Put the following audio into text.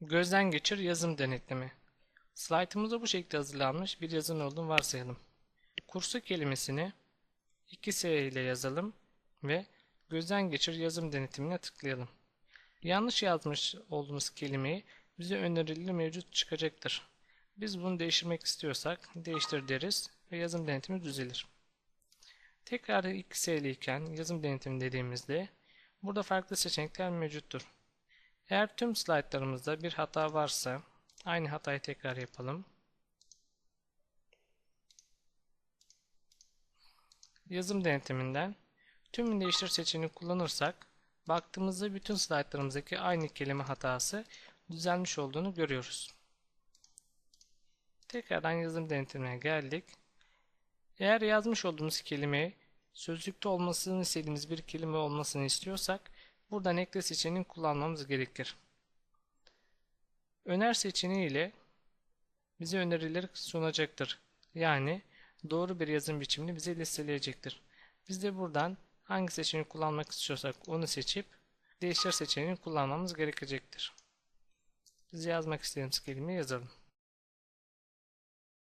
Gözden geçir yazım denetlemi. Slaytımızda bu şekilde hazırlanmış bir yazın olduğunu varsayalım. Kursu kelimesini 2S ile yazalım ve gözden geçir yazım denetimine tıklayalım. Yanlış yazmış olduğumuz kelimeyi bize önerileri mevcut çıkacaktır. Biz bunu değiştirmek istiyorsak değiştir deriz ve yazım denetimi düzelir. Tekrar 2S iken yazım denetimi dediğimizde burada farklı seçenekler mevcuttur. Eğer tüm slaytlarımızda bir hata varsa aynı hatayı tekrar yapalım. Yazım denetiminden tümünü değiştir seçeneğini kullanırsak baktığımızda bütün slaytlarımızdaki aynı kelime hatası düzelmiş olduğunu görüyoruz. Tekrardan yazım denetimine geldik. Eğer yazmış olduğumuz kelimeyi sözlükte olmasını istediğimiz bir kelime olmasını istiyorsak buradan ekle seçeneğini kullanmamız gerekir. Öner seçeneği ile bize önerileri sunacaktır. Yani doğru bir yazım biçimini bize listeleyecektir. Biz de buradan hangi seçeneği kullanmak istiyorsak onu seçip değiştir seçeneğini kullanmamız gerekecektir. Biz yazmak istediğimiz kelimeyi yazalım.